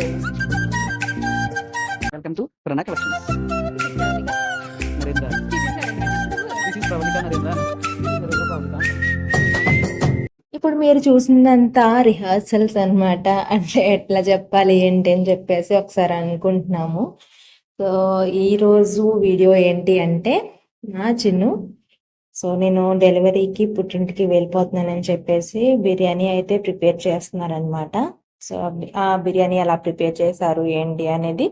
Is Narendra Pravalika. ఇప్పుడు మీరు చూసిందంతా rehearsals అన్నమాట. అంటే ఎట్లా చెప్పాలి ఏంటి అని చెప్పేసి ఒకసారి అనుకుంటున్నాము. సో ఈ రోజు వీడియో ఏంటి అంటే నా చిన్ను. సో నేను డెలివరీకి పుట్టింటికి వెళ్ళిపోతున్నానని చెప్పేసి బిర్యానీ అయితే ప్రిపేర్ చేస్తున్నారనమాట సో ఆ బిర్యానీ ఎలా ప్రిపేర్ చేశారు ఏంటి అనేది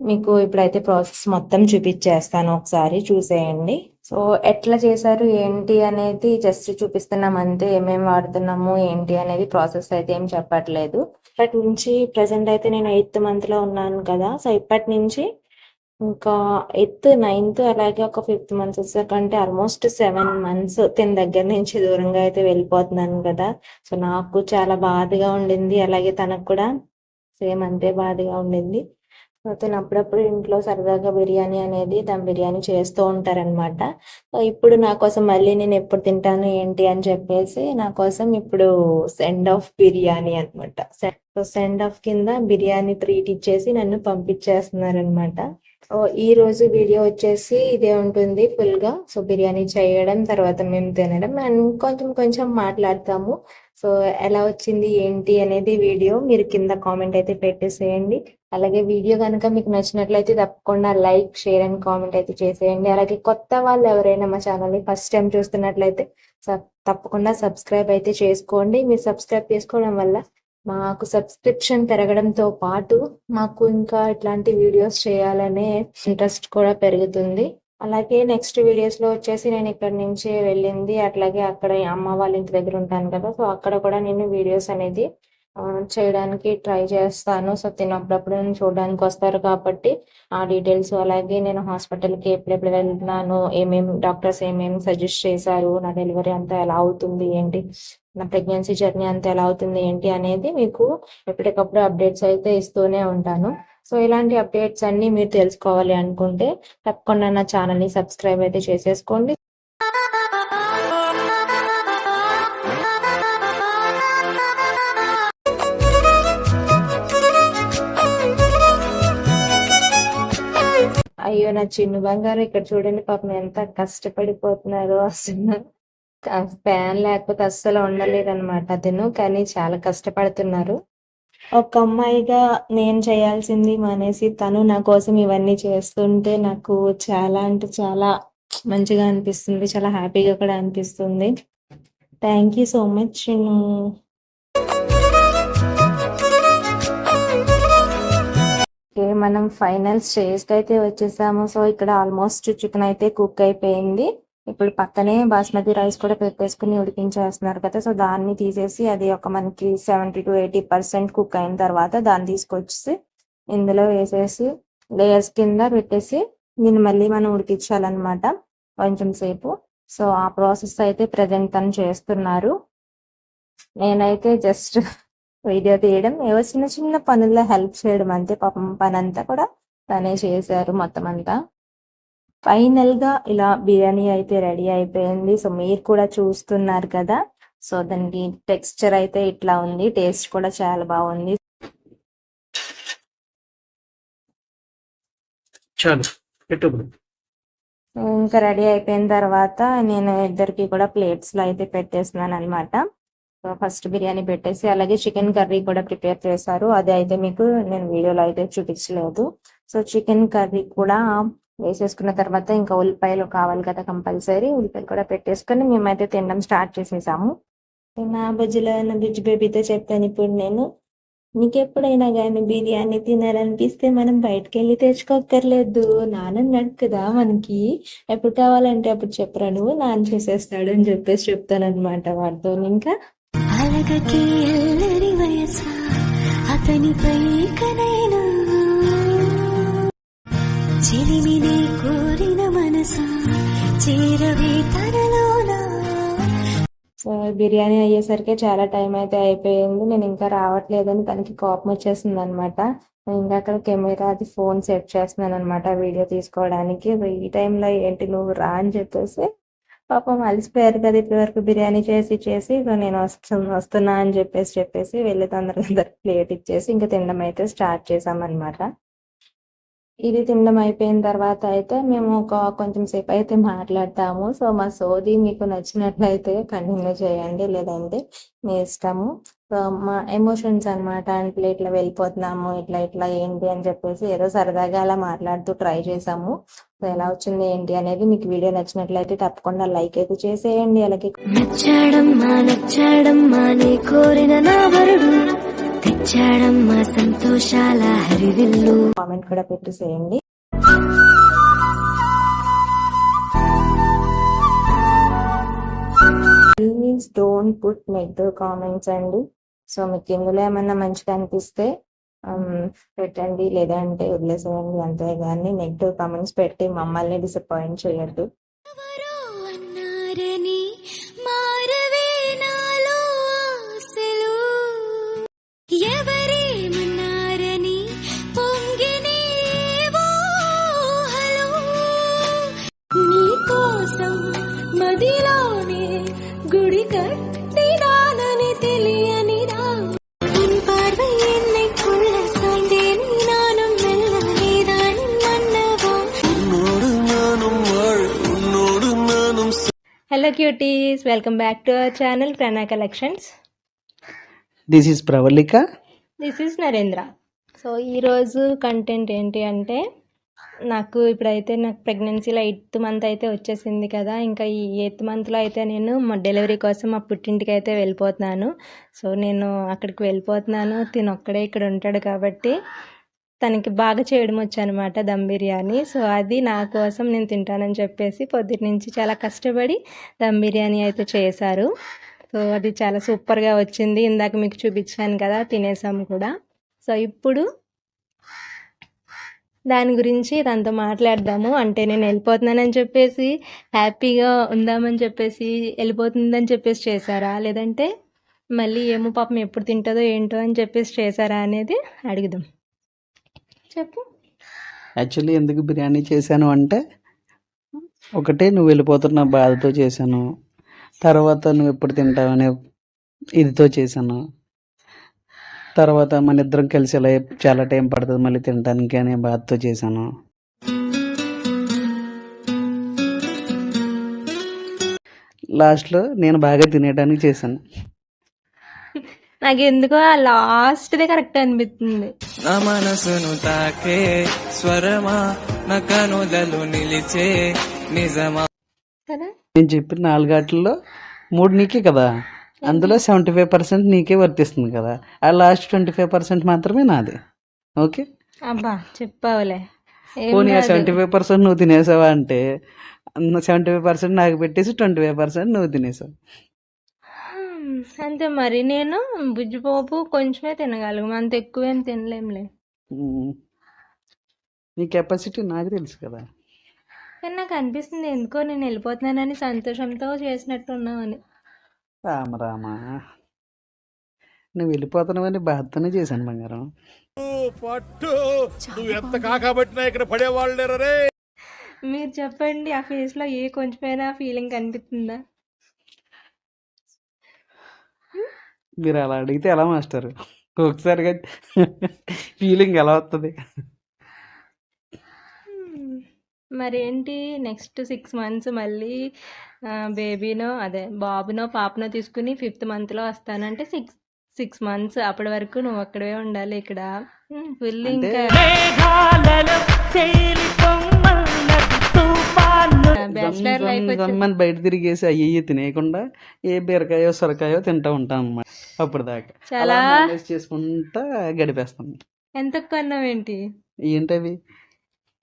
మీకు ఇప్పుడైతే ప్రాసెస్ మొత్తం చూపించేస్తాను ఒకసారి చూసేయండి. సో ఎట్లా చేశారు ఏంటి అనేది జస్ట్ చూపిస్తున్నాం అంతే ఏమేమి వాడుతున్నాము ఏంటి అనేది ప్రాసెస్ అయితే ఏం చెప్పట్లేదు. ఇప్పటి నుంచి ప్రజెంట్ అయితే నేను ఎయిత్ మంత్లో ఉన్నాను కదా సో ఇప్పటి నుంచి ఇంకా ఎయిత్ నైన్త్ అలాగే ఒక ఫిఫ్త్ మంత్స్ వచ్చాకంటే ఆల్మోస్ట్ సెవెన్ మంత్స్ తిన దగ్గర నుంచి దూరంగా అయితే వెళ్ళిపోతున్నాను కదా. సో నాకు చాలా బాధగా ఉండింది. అలాగే తనకు కూడా సేమ్ అంతే బాధగా ఉండింది. తను అప్పుడప్పుడు ఇంట్లో సరదాగా బిర్యానీ అనేది దమ్ బిర్యానీ చేస్తూ ఉంటారనమాట సో ఇప్పుడు నా కోసం మళ్ళీ నేను ఎప్పుడు తింటాను ఏంటి అని చెప్పేసి నా కోసం ఇప్పుడు సెండ్ ఆఫ్ బిర్యానీ అనమాట సో సెండ్ ఆఫ్ కింద బిర్యానీ ట్రీట్ ఇచ్చేసి నన్ను పంపించేస్తున్నారనమాట సో ఈ రోజు వీడియో వచ్చేసి ఇదే ఉంటుంది ఫుల్గా సో బిర్యానీ చేయడం తర్వాత మేము తినడం అండ్ కొంచెం కొంచెం మాట్లాడతాము. సో ఎలా వచ్చింది ఏంటి అనేది వీడియో మీరు కింద కామెంట్ అయితే పెట్టేసేయండి. అలాగే వీడియో కనుక మీకు నచ్చినట్లయితే తప్పకుండా లైక్ షేర్ అండ్ కామెంట్ అయితే చేసేయండి. అలాగే కొత్త వాళ్ళు ఎవరైనా మా ఛానల్ని ఫస్ట్ టైం చూస్తున్నట్లయితే సబ్- తప్పకుండా సబ్స్క్రైబ్ అయితే చేసుకోండి. మీరు సబ్స్క్రైబ్ చేసుకోవడం వల్ల మాకు సబ్స్క్రిప్షన్ పెరగడంతో పాటు మాకు ఇంకా ఇట్లాంటి వీడియోస్ చేయాలనే ఇంట్రెస్ట్ కూడా పెరుగుతుంది. అలాగే నెక్స్ట్ వీడియోస్లో వచ్చేసి నేను ఇక్కడ నుంచి వెళ్ళింది. అట్లాగే అక్కడ అమ్మ వాళ్ళ ఇంటి దగ్గర ఉంటాను కదా సో అక్కడ కూడా నేను వీడియోస్ అనేది చేయడానికి ట్రై చేస్తాను. సో తిన్నప్పుడప్పుడు నేను చూడడానికి వస్తారు కాబట్టి ఆ డీటెయిల్స్ అలాగే నేను హాస్పిటల్కి ఎప్పుడెప్పుడు వెళ్తున్నాను ఏమేమి డాక్టర్స్ ఏమేమి సజెస్ట్ చేశారు నా డెలివరీ అంతా ఎలా అవుతుంది ఏంటి నా ప్రెగ్నెన్సీ జర్నీ అంతా ఎలా అవుతుంది ఏంటి అనేది మీకు ఎప్పటికప్పుడు అప్డేట్స్ అయితే ఇస్తూనే ఉంటాను. సో ఇలాంటి అప్డేట్స్ అన్ని మీరు తెలుసుకోవాలి అనుకుంటే తప్పకుండా నా ఛానల్ని సబ్స్క్రైబ్ అయితే చేసేసుకోండి. అయ్యో నా చిన్ను బంగారు ఇక్కడ చూడండి పాపం ఎంత కష్టపడిపోతున్నారు అసలు. ఫ్యాన్ లేకపోతే అస్సలు ఉండలేదు అనమాట అతను కానీ చాలా కష్టపడుతున్నారు. ఒక అమ్మాయిగా నేను చేయాల్సింది మానేసి తను నా కోసం ఇవన్నీ చేస్తుంటే నాకు చాలా అంటే చాలా మంచిగా అనిపిస్తుంది చాలా హ్యాపీగా కూడా అనిపిస్తుంది. Thank you so much Chinnu. Okay మనం ఫైనల్ స్టేజ్కి అయితే వచ్చేసాము. సో ఇక్కడ ఆల్మోస్ట్ చికెన్ అయితే కుక్ అయిపోయింది. ఇప్పుడు పక్కనే బాస్మతి రైస్ కూడా పెట్టేసుకుని ఉడికించేస్తున్నారు కదా. సో దాన్ని తీసేసి అది ఒక మనకి seventy to eighty percent cook అయిన తర్వాత దాన్ని తీసుకొచ్చి ఇందులో వేసేసి లేయర్స్ కింద పెట్టేసి దీన్ని మళ్ళీ మనం ఉడికించాలన్నమాట కొంచెం సేపు. సో ఆ ప్రాసెస్ అయితే ప్రజెంట్ తను చేస్తున్నారు. నేనైతే జస్ట్ వీడియో తీయడం ఏవో చిన్న చిన్న పనుల్లో హెల్ప్ చేయడం అంతే పాపం. పని అంతా కూడా తనే చేశారు మొత్తం అంతా. ఫైనల్గా ఇలా బిర్యానీ అయితే రెడీ అయిపోయింది. సో మీరు కూడా చూస్తున్నారు కదా. సో దానికి టెక్స్చర్ అయితే ఇట్లా ఉంది. టేస్ట్ కూడా చాలా బాగుంది. ఇంకా రెడీ అయిపోయిన తర్వాత నేను ఇద్దరికి కూడా ప్లేట్స్లో అయితే పెట్టేస్తున్నాను అనమాట ఫస్ట్ బిర్యానీ పెట్టేసి అలాగే చికెన్ కర్రీ కూడా ప్రిపేర్ చేశారు. అది అయితే మీకు నేను వీడియోలో అయితే చూపించలేదు. సో చికెన్ కర్రీ కూడా వేసేసుకున్న తర్వాత ఇంకా ఉల్లిపాయలు కావాలి కదా కంపల్సరీ. ఉల్లిపాయలు కూడా పెట్టేసుకొని మేమైతే తినడం స్టార్ట్ చేసేసాము. నా బుజ్జిలో నా బుజ్జి బేబీతో చెప్పాను ఇప్పుడు నేను. నీకెప్పుడైనా కానీ బిర్యానీ తినాలనిపిస్తే మనం బయటకు వెళ్ళి తెచ్చుకోక్కర్లేదు నాన్నన్నాడు కదా మనకి. ఎప్పుడు కావాలంటే అప్పుడు చెప్పరా నువ్వు? నాన్న చేసేస్తాడు అని చెప్పేసి చెప్తాను అనమాట వాడితో ఇంకా అలగకి ఎల్లరి వయస అతనిపై కనైనా చిరిమిని కోరిన మనస చేరవే సో బిర్యానీ అయ్యేసరికి చాలా టైం అయితే అయిపోయింది. నేను ఇంకా రావట్లేదని తనకి కోపం వచ్చేసింది అనమాట ఇంకా అక్కడ కెమెరా అది ఫోన్ సెట్ చేస్తున్నాను అనమాట వీడియో తీసుకోవడానికి. ఈ టైంలో ఏంటి నువ్వు రా అని చెప్పేసి పాపం అలసిపోయారు కదా ఇప్పటి వరకు బిర్యానీ చేసి చేసి నేను వస్తు వస్తున్నా అని చెప్పేసి చెప్పేసి వెళ్ళి తొందరగా అందరికి ప్లేట్ ఇచ్చేసి ఇంకా తినడం అయితే స్టార్ట్ చేసామన్నమాట. ఇది తినడం అయిపోయిన తర్వాత అయితే మేము ఒక కొంచెం సేపు అయితే మాట్లాడతాము. సో మా సోది మీకు నచ్చినట్లయితే కంటిన్యూ చేయండి లేదంటే మీ ఇష్టము. సో మా ఎమోషన్స్ అన్నమాట అంటే ఇట్లా వెళ్ళిపోతున్నాము ఇట్లా ఇట్లా ఏంటి అని చెప్పేసి ఏదో సరదాగా అలా మాట్లాడుతూ ట్రై చేసాము. ఎలా వచ్చింది ఏంటి అనేది మీకు వీడియో నచ్చినట్లయితే తప్పకుండా లైక్ అయితే చేసేయండి. అలాగే నచ్చాడమ్మా నచ్చాడమ్మా నీ కోరిన నా వరుడు. తెచ్చాడమ్మా సంతోషాల హరివిల్లు. కామెంట్ కూడా పెట్టేసేయండి. Please don't put negative comments అండి. సో మీకు ఇందులో ఏమన్నా మంచిగా అనిపిస్తే పెట్టండి లేదంటే వదిలేసేయండి కానీ నెగిటివ్ కామెంట్స్ పెట్టి మమ్మల్ని డిసప్పాయింట్ చేయొద్దు. ఎవరో అన్నారని మారవే నాలో cuties welcome back to our channel Prana collections this is Pravalika this is Narendra so ఈరోజు కంటెంట్ ఏంటి అంటే నాకు ఇప్పుడైతే నాకు ప్రెగ్నెన్సీలో ఎయిత్ మంత్ అయితే వచ్చేసింది కదా. ఇంకా ఈ ఎయిత్ మంత్లో అయితే నేను మా డెలివరీ కోసం మా పుట్టింటికి అయితే వెళ్ళిపోతున్నాను. సో నేను అక్కడికి వెళ్ళిపోతున్నాను. తిను ఒక్కడే ఇక్కడ ఉంటాడు కాబట్టి తనకి బాగా చేయడం వచ్చనమాట దమ్ బిర్యానీ. సో అది నా కోసం నేను తింటానని చెప్పేసి పొద్దుటి నుంచి చాలా కష్టపడి దమ్ బిర్యానీ అయితే చేశారు. సో అది చాలా సూపర్గా వచ్చింది. ఇందాక మీకు చూపించాను కదా తినేసాము కూడా. సో ఇప్పుడు దాని గురించి తనతో మాట్లాడదాము. అంటే నేను వెళ్ళిపోతున్నానని చెప్పేసి హ్యాపీగా ఉందామని చెప్పేసి వెళ్ళిపోతుందని చెప్పేసి చేశారా? లేదంటే మళ్ళీ ఏమో పాపం ఎప్పుడు తింటుందో ఏంటో అని చెప్పేసి చేశారా అనేది అడుగుదాం. చెప్పు. యాక్చువల్లీ ఎందుకు బిర్యానీ చేశాను అంటే ఒకటే నువ్వు వెళ్ళిపోతున్న బాధతో చేశాను. తర్వాత నువ్వు ఎప్పుడు తింటావనే ఇదితో చేశాను. తర్వాత మన ఇద్దరం కలిసి ఇలా చాలా టైం పడుతుంది మళ్ళీ తినడానికి అనే బాధతో చేశాను. లాస్ట్లో నేను బాగా తినేయడానికి చేశాను. నాకు ఎందుకో ఆ లాస్ట్దే కరెక్ట్ అనిపిస్తుంది. నా మనసును తాకే స్వరమా నా కనుదలు నిలిచే నిజమా? కదా? నేను చెప్పిన నాలుగు ఆటల్లో మూడు నీకే కదా? అందులో సెవెంటీ ఫైవ్ పర్సెంట్ నీకే వర్తిస్తుంది కదా? ఆ లాస్ట్ ట్వంటీ ఫైవ్ పర్సెంట్ మాత్రమే నాది. ఓకే? అబ్బా చెప్పావులే. ఏం పోనీ ఆ కాదు. సెవెంటీ ఫైవ్ పర్సెంట్ నువ్వు తినేసావా అంటే సెవెంటీ ఫైవ్ పర్సెంట్ నాకు పెట్టేసి ట్వంటీ ఫైవ్ పర్సెంట్ నువ్వు తినేసావు. అంతే మరి. నేను బుజ్జిపోపు కొంచెమే తినగలను అంత ఎక్కువేం తినలేంలే. నీ కెపాసిటీ నాకు తెలుసు కదా. కానీ నాకు అనిపిస్తుంది ఎందుకో నేను వెళ్ళిపోతున్నానని సంతోషంతో చేసినట్టు ఉన్నామని రామ రామ. నువ్వు వెళ్ళిపోతున్నావని బాధతోనే చేశాను బంగారం. పట్టు నువ్వు ఎంత కాకబట్టినా ఇక్కడ పడేవాళ్ళు మీరు చెప్పండి ఆ ఫేస్లో ఏ కొంచెమైనా ఫీలింగ్ కనిపిస్తుందా? మీరు అలా అడిగితే ఎలా మాస్టర్? ఒకసారిగా ఫీలింగ్ ఎలా వస్తుంది మరేంటి? నెక్స్ట్ సిక్స్ మంత్స్ మళ్ళీ బేబీనో అదే బాబునో పాపనో తీసుకుని ఫిఫ్త్ మంత్లో వస్తానంటే సిక్స్ సిక్స్ మంత్స్ అప్పటి వరకు నువ్వు అక్కడే ఉండాలి ఇక్కడ. ఫుల్ ఇంకా జమ్మని బయట తిరిగేసి అయ్యి తినేయకుండా ఏ బీరకాయో సొరకాయో తింటా ఉంటాం అన్నమాట. అప్పుడు దాకా చాలా చేసుకుంటా గడిపేస్తాం. ఎంత కొన్నావేంటి ఏంటవి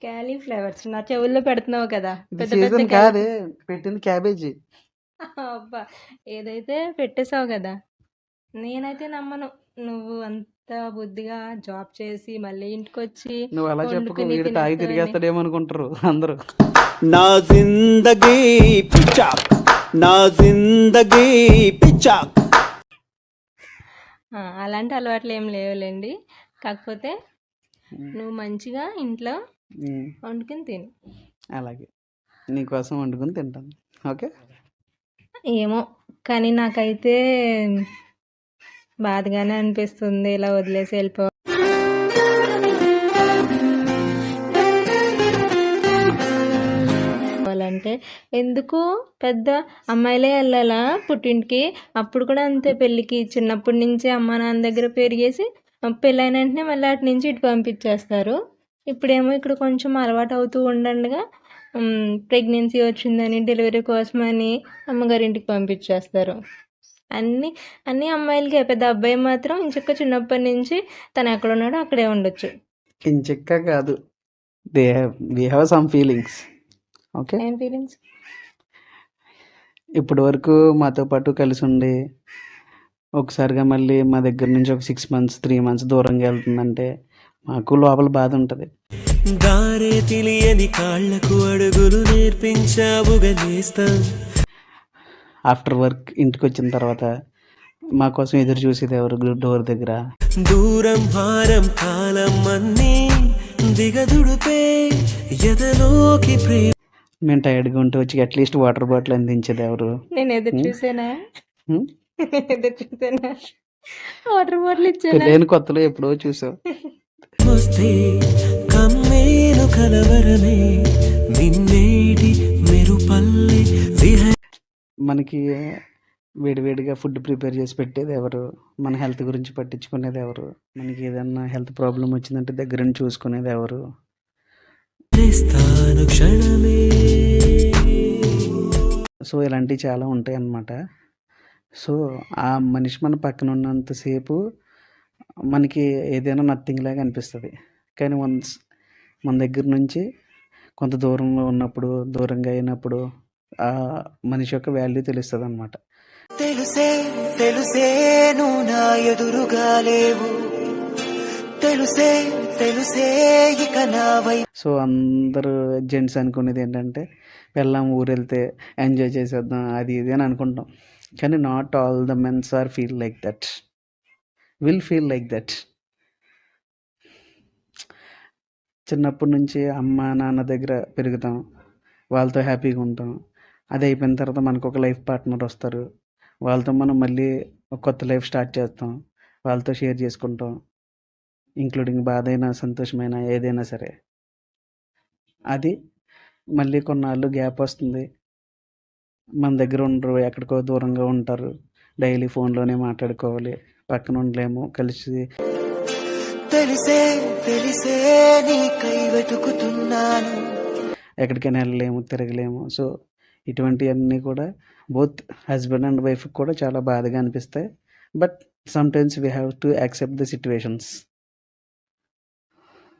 క్యాలీఫ్లవర్స్. నా చెవుల్లో పెడుతున్నావు కదా. సీజన్ కాదే. పెట్టింది క్యాబేజీ. అబ్బా ఏదైతే పెట్టేసావు కదా నేనైతే నమ్మను. నువ్వు అంత బుద్ధిగా జాబ్ చేసి మళ్ళీ ఇంటికి వచ్చి నువ్వు అలా చెప్పుకో. వీడు తాగి. తిరిగేస్తాడేమో అనుకుంటారు అందరూ. నా జిందగీ పిచ్చాక్. నా జిందగీ పిచ్చాక్. ఆ, అలాంటి అలవాట్లు ఏం లేవులేండి. కాకపోతే నువ్వు మంచిగా ఇంట్లో వండుకుని తిను. అలాగే. నీకోసం వండుకుని తింటాను. ఓకే? ఏమో కానీ నాకైతే బాధగానే అనిపిస్తుంది. ఇలా వదిలేసి వెళ్ళిపో ఎందుకు? పెద్ద అమ్మాయిలే వెళ్ళాలా పుట్టింటికి? అప్పుడు కూడా అంతే పెళ్ళికి. చిన్నప్పటి నుంచే అమ్మ నాన్న దగ్గర పెరిగేసి పెళ్ళైన వెంటనే మళ్ళీ అటు నుంచి ఇటు పంపించేస్తారు. ఇప్పుడేమో ఇక్కడ కొంచెం అలవాటు అవుతూ ఉండండిగా ప్రెగ్నెన్సీ వచ్చిందని డెలివరీ కోసమని అమ్మగారింటికి పంపించేస్తారు. అన్ని అన్ని అమ్మాయిలకి. పెద్ద అబ్బాయి మాత్రం ఇంచక్క చిన్నప్పటి నుంచి తను ఎక్కడ ఉన్నాడో అక్కడే ఉండొచ్చు. ఇంచక్క కాదు. They we have some feelings okay. ఏం ఫీలింగ్స్ ఇప్పటి వరకు మాతో పాటు కలిసి ఉండి ఒకసారిగా మళ్ళీ మా దగ్గర నుంచి ఒక సిక్స్ మంత్స్ త్రీ మంత్స్ దూరంగా వెళ్తుందంటే మాకు లోపల బాధ ఉంటుంది. దారే తెలియని కాళ్ళకు అడుగులు నేర్పించావుగా ఆఫ్టర్ వర్క్ ఇంటికి వచ్చిన తర్వాత మా కోసం ఎదురు చూసేది ఎవరు? డోర్ దగ్గర. దూరం భారం కాలం అన్నీ దిగదుడుపే ఎదలోకి ప్రేమ మేము టైర్డ్గా ఉంటే వచ్చి అట్లీస్ట్ వాటర్ బాటిల్ అందించేది ఎవరు? నేను ఎదురు? చూసానా? ఎదురు చూసానా? Water bottle ఇచ్చానా? పెళ్ళైన కొత్తలో ఎప్పుడో చూసావు కమ్మేలు కలవరమే నిన్నేటి మెరుపల్లె మనకి వేడివేడిగా ఫుడ్ ప్రిపేర్ చేసి పెట్టేది ఎవరు? మన హెల్త్ గురించి పట్టించుకునేది ఎవరు? మనకి ఏదన్నా హెల్త్ ప్రాబ్లం వచ్చిందంటే దగ్గరుండి చూసుకునేది ఎవరు? చేస్తాను క్షణమే. సో ఇలాంటివి చాలా ఉంటాయి అన్నమాట సో ఆ మనిషి మన పక్కన ఉన్నంతసేపు మనకి ఏదైనా నథింగ్ లాగా అనిపిస్తుంది. కానీ వన్స్ మన దగ్గర నుంచి కొంత దూరంలో ఉన్నప్పుడు దూరంగా అయినప్పుడు ఆ మనిషి యొక్క వాల్యూ తెలుస్తుంది అనమాట తెలుసే తెలుసే నువ్వు నా ఎదురుగా లేవు తెలుసే సో అందరూ జెంట్స్ అనుకునేది ఏంటంటే వెళ్ళాం ఊరెళ్తే ఎంజాయ్ చేసేద్దాం అది ఇది అని అనుకుంటాం. కానీ not all the mens are feel like that will feel like that చిన్నప్పటి నుంచి అమ్మ నాన్న దగ్గర పెరుగుతాం. వాళ్ళతో హ్యాపీగా ఉంటాం. అది అయిపోయిన తర్వాత మనకు ఒక లైఫ్ పార్ట్నర్ వస్తారు. వాళ్ళతో మనం మళ్ళీ కొత్త లైఫ్ స్టార్ట్ చేస్తాం. వాళ్ళతో షేర్ చేసుకుంటాం. ఇంక్లూడింగ్ బాధ అయినా సంతోషమైన ఏదైనా సరే. అది మళ్ళీ కొన్నాళ్ళు గ్యాప్ వస్తుంది. మన దగ్గర ఉండరు ఎక్కడికో దూరంగా ఉంటారు. డైలీ ఫోన్లోనే మాట్లాడుకోవాలి. పక్కన ఉండలేము కలిసి తెలిసే తెలిసే నీకై వెతుకుతున్నాను. ఎక్కడికైనా వెళ్ళలేము తిరగలేము. సో ఇటువంటివన్నీ కూడా బోత్ హస్బెండ్ అండ్ వైఫ్కి కూడా చాలా బాధగా అనిపిస్తాయి. But sometimes we have to accept the situations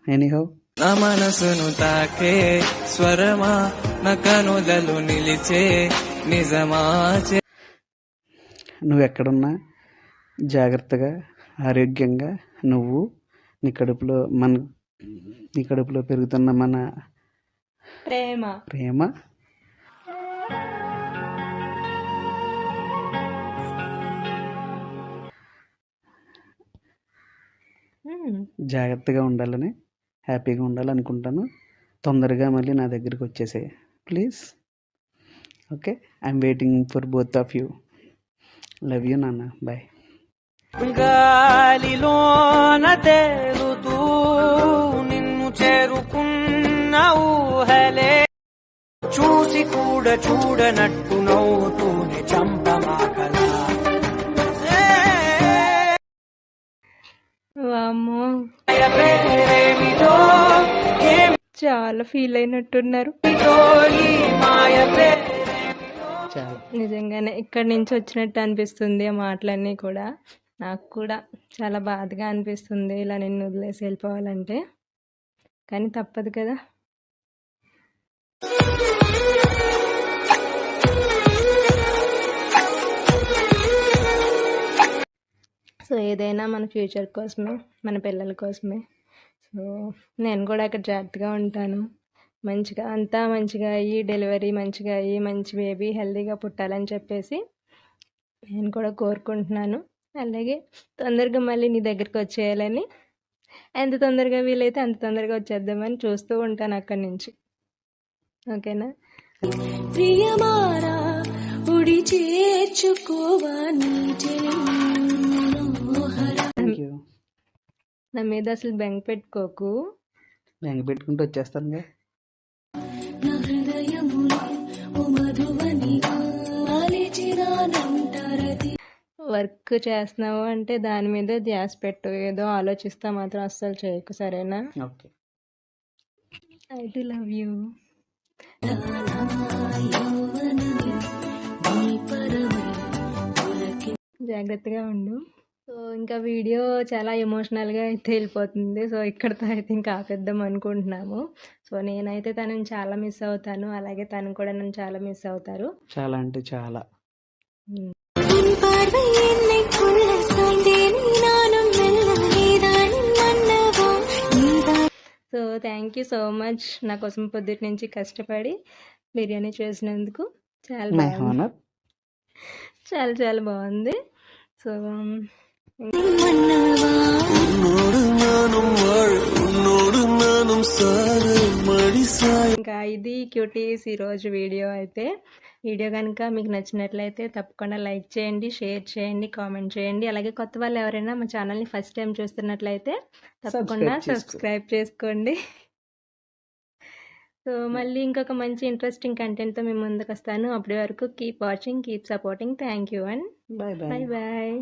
anyhow నా మనసును తాకే స్వరమా నా కనుదలు నిలిచే నిజమా నువ్వు ఎక్కడున్నా జాగ్రత్తగా ఆరోగ్యంగా నువ్వు నీ కడుపులో మన నీ కడుపులో పెరుగుతున్న మన ప్రేమ. ప్రేమ. జాగ్రత్తగా ఉండాలని హ్యాపీగా ఉండాలనుకుంటాను. తొందరగా మళ్ళీ నా దగ్గరికి వచ్చేసే please. Okay? I'm waiting for both of you. Love you నాన్న. బాయ్. గాలిలోన తేలుతూ నిన్ను చేరుకున్న ఊహలే చూసి కూడా చూడనట్టు నవ్వుతూనే చంప చాలా ఫీల్ అయినట్టున్నారు. నిజంగానే ఇక్కడి నుంచి వచ్చినట్టు అనిపిస్తుంది ఆ మాటలన్నీ కూడా. నాకు కూడా చాలా బాధగా అనిపిస్తుంది ఇలా నిన్ను వదిలేసి వెళ్ళిపోవాలంటే. కానీ తప్పదు కదా. సో ఏదైనా మన ఫ్యూచర్ కోసమే మన పిల్లల కోసమే సో నేను కూడా అక్కడ జాగ్రత్తగా ఉంటాను. మంచిగా అంతా మంచిగా అయ్యి డెలివరీ మంచిగా అయ్యి మంచి బేబీ హెల్దీగా పుట్టాలని చెప్పేసి నేను కూడా కోరుకుంటున్నాను. అలాగే తొందరగా మళ్ళీ నీ దగ్గరికి వచ్చేయాలని. ఎంత తొందరగా వీలైతే అంత తొందరగా వచ్చేద్దామని చూస్తూ ఉంటాను అక్కడి నుంచి. ఓకేనా? ప్రియమారా ఉడి చేర్చుకోవా నీ నా మీద అసలు బెంగ పెట్టుకోకు. బెంగ పెట్టుకుంటూ వచ్చేస్తానుగా. నా హృదయములో ఓ మధువనిగా అలిచినానంటారది వర్క్ చేస్తున్నావు అంటే దాని మీద ధ్యాస పెట్టు. ఏదో ఆలోచిస్తా మాత్రం అస్సలు చేయకు సరేనా? Okay. I do love you. జాగ్రత్తగా ఉండు. సో ఇంకా వీడియో చాలా ఎమోషనల్గా అయితే వెళ్ళిపోతుంది. సో ఇక్కడితో అయితే ఇంకా ఆపేద్దాం అనుకుంటున్నాము. సో నేనైతే తనని చాలా మిస్ అవుతాను. అలాగే తను కూడా నన్ను చాలా మిస్ అవుతారు. చాలా అంటే చాలా. So thank you so much నా కోసం పొద్దుటి నుంచి కష్టపడి బిర్యానీ చేసినందుకు. చాలా చాలా చాలా బాగుంది. సో ఇంకా ఇది క్యూటీస్ ఈరోజు వీడియో అయితే. వీడియో కనుక మీకు నచ్చినట్లయితే తప్పకుండా లైక్ చేయండి షేర్ చేయండి కామెంట్ చేయండి. అలాగే కొత్త వాళ్ళు ఎవరైనా మా ఛానల్ని ఫస్ట్ టైం చూస్తున్నట్లయితే తప్పకుండా. సబ్స్క్రైబ్ చేసుకోండి. సో మళ్ళీ ఇంకొక మంచి ఇంట్రెస్టింగ్ కంటెంట్తో మేము ముందుకు వస్తాను అప్పటి వరకు keep watching keep supporting thank you and bye bye bye